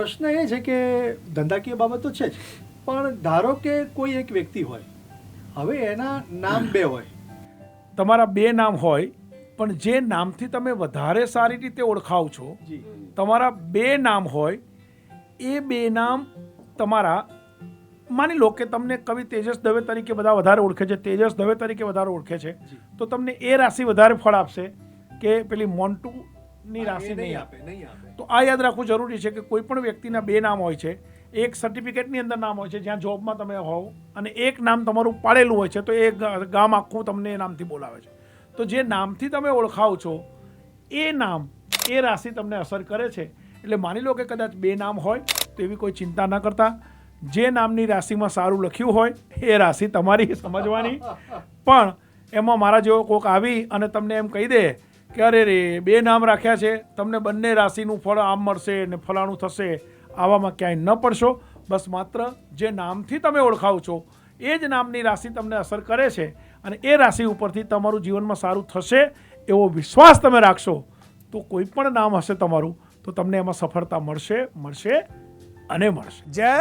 પ્રશ્ન એ છે કે ધંધાકીય બાબત તો છે જ. પણ ધારો કે કોઈ એક વ્યક્તિ હોય હવે એના નામ બે હોય. તમારા બે નામ હોય પણ જે નામથી તમે વધારે સારી રીતે ઓળખાવ છો તમારા બે નામ હોય એ બે નામ તમારા માની લો કે તમને કવિ તેજસ દવે તરીકે બધા વધારે ઓળખે છે તેજસ દવે તરીકે વધારે ઓળખે છે તો તમને એ રાશિ વધારે ફળ આપશે કે પેલી મોન્ટુની રાશિ નહીં આપે. નહીં આપે. તો આ યાદ રાખવું જરૂરી છે કે કોઈ પણ વ્યક્તિના બે નામ હોય છે. એક સર્ટિફિકેટની અંદર નામ હોય છે જ્યાં જોબમાં તમે હોવ અને એક નામ તમારું પાડેલું હોય છે તો એ ગામ આખું તમને એ નામથી બોલાવે છે. તો જે નામથી તમે ઓળખાવ છો એ નામ એ રાશિ તમને અસર કરે છે. એટલે માની લો કે કદાચ બે નામ હોય તો એવી કોઈ ચિંતા ન કરતા. જે નામની રાશિમાં સારું લખ્યું હોય એ રાશિ તમારી સમજવાની. પણ એમાં મારા જેવો કોક આવી અને તમને એમ કહી દે કે અરે રે? બે નામ રાખ્યા છે. તમને બંને રાશિનું ફળ આમ મળશે ને ફલાણું થશે આવામાં ક્યાંય ન પડશો. બસ માત્ર જે નામથી તમે ઓળખાવ છો એ જ નામની રાશિ તમને અસર કરે છે અને એ રાશિ ઉપરથી તમારું જીવનમાં સારું થશે એવો વિશ્વાસ તમે રાખશો તો કોઈ પણ નામ હશે તમારું તો તમને એમાં સફળતા મળશે મળશે અને મળશે. જય